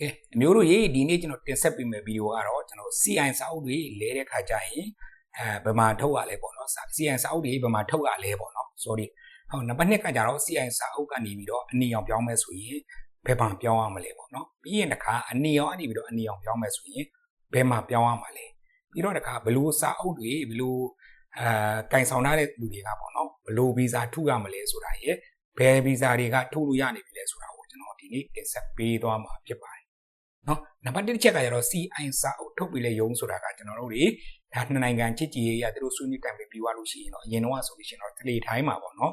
ကဲအမျိုးတို့ရေဒီနေ့ကျွန်တော်တင်ဆက်ပေးမယ့်ဗီဒီယိုကတော့ကျွန်တော် CI စာအုပ်တွေလဲတဲ့ခါကျရင်အဲဘယ်မှာထုတ်ရလဲပေါ့နော် CI စာအုပ်တွေဘယ်မှာထုတ်ရလဲပေါ့နော် sorry ဟောနံပါတ်2ကကြတော့ CI စာအုပ်ကနေပြီးတော့အနီအောင်ပြောင်းမယ်ဆိုရင်ဘယ်မှာပြောင်းရမလဲပေါ့နော်ပြီးရင်တခါအနီအောင်အနေပြီးတော့အနီအောင်ပြောင်းမယ်ဆိုရင်ဘယ်မှာပြောင်းရမှာလဲပြီးတော့တခါဘလို့စာအုပ်တွေဘလို့အဲကင်ဆောင်ထားတဲ့လူတွေကပေါ့နော်ဘလို့ဗီဇာထုတ်ရမလဲဆိုတာရဲ့ဘယ်ဗီဇာတွေကထုတ်လို့ရနေပြီလဲဆိုတာကိုကျွန်တော်ဒီနေ့တင်ဆက်ပေးသွားမှာဖြစ်ပါတယ် နော်နံပါတ်1တစ်ချက်ကကျတော့ CI စာအုပ်ထုတ်ပြီးလဲရုံးဆိုတာကကျွန်တော်တို့တွေဒါနှစ်နိုင်ငံချစ်ကြည်ရေးရသူတို့ဆွေးနွေးတိုင်ပင်ပြီးသွားလို့ရှိရင်တော့အရင်တော့ဆိုလို့ရှိရင်တော့ထလေထိုင်းမှာပေါ့နော်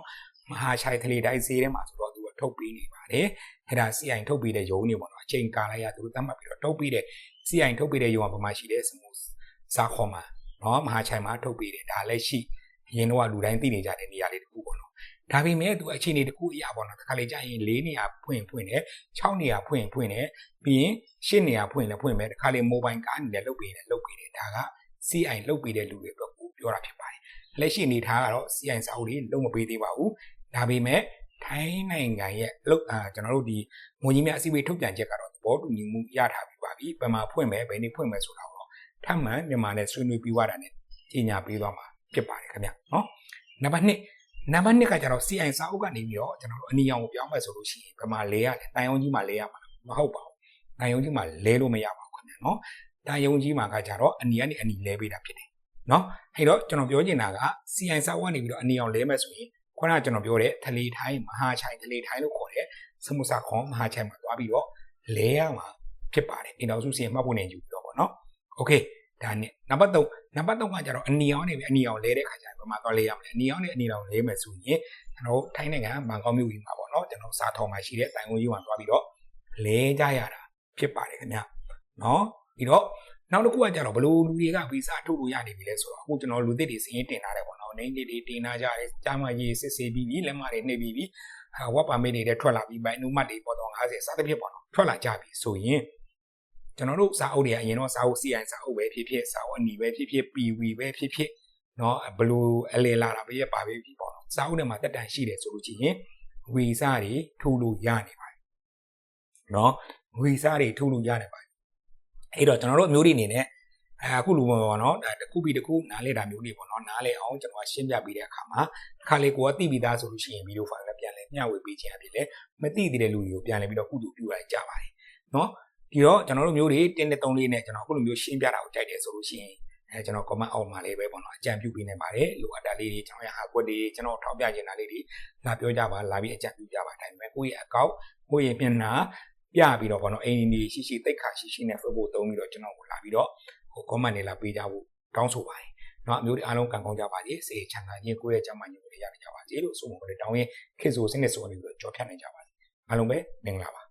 မဟာချိုင်ထလေတိုင်းဈေးထဲမှာဆိုတော့သူကထုတ်ပြီးနေပါတယ်အဲ့ဒါ CI ထုတ်ပြီးတဲ့ရုံးနေပေါ့နော်အချိန်ကာလရသူတို့သတ်မှတ်ပြီးတော့ထုတ်ပြီးတဲ့ CI ထုတ်ပြီးတဲ့ရုံးကဘာမှရှိတဲ့စမှုစာခေါ်မှာနော်မဟာချိုင်မှာထုတ်ပြီးတယ်ဒါလည်းရှိအ ရင်တော့လူတိုင်းသိနေကြတဲ့နေရာလေးတစ်ခုပေါ့နော်ဒါပေမဲ့သူအခြေအနေတစ်ခုအရာပေါ့နော်တစ်ခါလေကြာရင်၄နေရာဖွင့်ဖွင့်တယ်6နေရာဖွင့်ဖွင့်တယ်ပြီးရင်ရှစ်နေရာဖွင့်လည်းဖွင့်မယ်တခါလေ mobile ကားအနေနဲ့လုတ်ပေးတယ်လုတ်ပေးတယ်ဒါက CI လုတ်ပေးတဲ့လူတွေအတွက်ကိုပြောတာဖြစ်ပါတယ်လက်ရှိအနေထားကတော့ CI စာအုပ်တွေလုံးမပေးသေးပါဘူးဒါပေမဲ့ထိုင်းနိုင်ငံရဲ့လုတ်အာကျွန်တော်တို့ဒီငွေကြီးများအစည်းအဝေးထုတ်ပြန်ချက်ကတော့သဘောတူညီမှုရထားပြီပါပြီဘယ်မှာဖွင့်မယ်ဘယ်နေ့ဖွင့်မယ်ဆိုတာတော့ထပ်မံမြန်မာနဲ့ဆွေးနွေးပြီးွားတာနဲ့ကြီးညာပေးသွားမှာ ဖြစ်ပါတယ်ခင်ဗျနော်နံပါတ်2နံပါတ်2ကကျတော့ CI စာအုပ်ကနေပြီးတော့ကျွန်တော်တို့အနီရောင်ကိုပြောင်းမယ်ဆိုလို့ရှိရင်ဘယ်မှာလဲရလဲတိုင်အောင်ကြီးမှာလဲရမှာမဟုတ်ပါဘူးတိုင်အောင်ကြီးမှာလဲလို့မရပါဘူးခင်ဗျနော်တိုင်အောင်ကြီးမှာကကျတော့အနီကနေအနီလဲပေးတာဖြစ်တယ်နော်အဲ့တော့ကျွန်တော်ပြောချင်တာက CI စာအုပ်ကနေပြီးတော့အနီအောင်လဲမယ်ဆိုရင်ခုနကကျွန်တော်ပြောတဲ့ထလေထိုင်းမဟာချိုင်ထလေထိုင်းလို့ခေါ်တဲ့စမှုစာခွန်မဟာချိုင်မှာသွားပြီးတော့လဲရမှာဖြစ်ပါတယ်အင်တော်စုစီမှတ်ဖို့နေယူပြီးတော့ပေါ့နော်โอเค ဒါနဲ့နံပါတ်3နံပါတ်3ကကျတော့အနီအောင်နေပြီအနီအောင်လဲတဲ့ခါကျရင်ဘာမှသွားလဲရမလဲအနီအောင်နဲ့အနီအောင်လဲမယ်ဆိုရင်ကျွန်တော်ထိုင်းနိုင်ငံဘန်ကောက်မြို့ကြီးမှာပေါ့နော်ကျွန်တော်စာထောင်မှာရှိတဲ့တိုင်ဝမ်ကြီးမှာသွားပြီးတော့လဲကြရတာဖြစ်ပါတယ်ခင်ဗျနော်ပြီးတော့နောက်တစ်ခုကကြတော့ဘလို့လူတွေကဗီဇာထုတ်လို့ရနေပြီလဲဆိုတော့အခုကျွန်တော်လူသစ်တွေစည်ရင်တင်ထားတယ်ပေါ့နော်နေနေတွေတင်ထားကြတယ်ကြားမကြီးစစ်ဆေးပြီးပြီလက်မတွေနှိပ်ပြီးပြီဟာဝက်ပါမစ်တွေလည်းထွက်လာပြီးပိုင်နုမတ်တွေပေါ်တော့50စသဖြင့်ပေါ့နော်ထွက်လာကြပြီဆိုရင် ကျွန်တော်တို့စာအုပ်တွေကအရင်တော့စာအုပ် CI စာအုပ်ပဲဖြစ်ဖြစ်စာအုပ်အနီပဲဖြစ်ဖြစ် PV ပဲဖြစ်ဖြစ်เนาะဘလို့အလေလာတာပဲရပါပဲပြီပေါ့နော်စာအုပ်ထဲမှာတက်တန်ရှိတယ်ဆိုလို့ရှိရင်ဝီစာတွေထိုးလို့ရနေပါတယ်เนาะဝီစာတွေထိုးလို့ရနေပါတယ်အဲ့တော့ကျွန်တော်တို့အမျိုးတွေအနေနဲ့အခုလူပေါ့နော်ဒါတစ်ခုပြီးတစ်ခုနားလဲတာမျိုးတွေပေါ့နော်နားလဲအောင်ကျွန်တော်ရှင်းပြပေးတဲ့အခါမှာတစ်ခါလေကိုကသိပြီးသားဆိုလို့ရှိရင်ဗီဒီယိုဖိုင်လည်းပြန်လဲမျှဝေပေးခြင်းအဖြစ်လဲမသိသေးတဲ့လူတွေကိုပြန်လဲပြီးတော့ကုတူပြုရကြပါတယ်เ นาะဒီတော့ကျွန်တော်တို့မျိုးတွေတင်းနဲ့တုံးလေးနဲ့ကျွန်တော်အခုလိုမျိုးရှင်းပြတာကိုကြိုက်တယ်ဆိုလို့ရှိရင်အဲကျွန်တော် comment အောက်မှာလေးပဲပေါ့နော်အကြံပြုပေးနေပါတယ်လိုအပ်တာလေးတွေကျွန်တော်ရဟာကွက်တွေကျွန်တော်ထောက်ပြချင်တာလေးတွေလာပြောကြပါလာပြီးအကြံပြုကြပါတိုင်းပဲကိုယ့်ရဲ့အကောက်ကိုယ့်ရဲ့မျက်နှာပြပြီးတော့ပေါ့နော်အိမ်နေရှိရှိတိတ်ခါရှိရှိနဲ့ Facebook သုံးပြီးတော့ကျွန်တော်ကိုလာပြီးတော့ဟို comment တွေလာပေးကြဖို့တောင်းဆိုပါတယ်เนาะအမျိုးတွေအားလုံးကံကောင်းကြပါစေစေချမ်းသာခြင်းကိုယ့်ရဲ့ကျန်းမာခြင်းကိုရရကြပါစေလို့ဆုမွန်ကိုတောင်းရင်ခေဆိုစနစ်ဆိုနေပြီးတော့ကြော်ဖြတ်နိုင်ကြပါစေအားလုံးပဲမင်္ဂလာပါ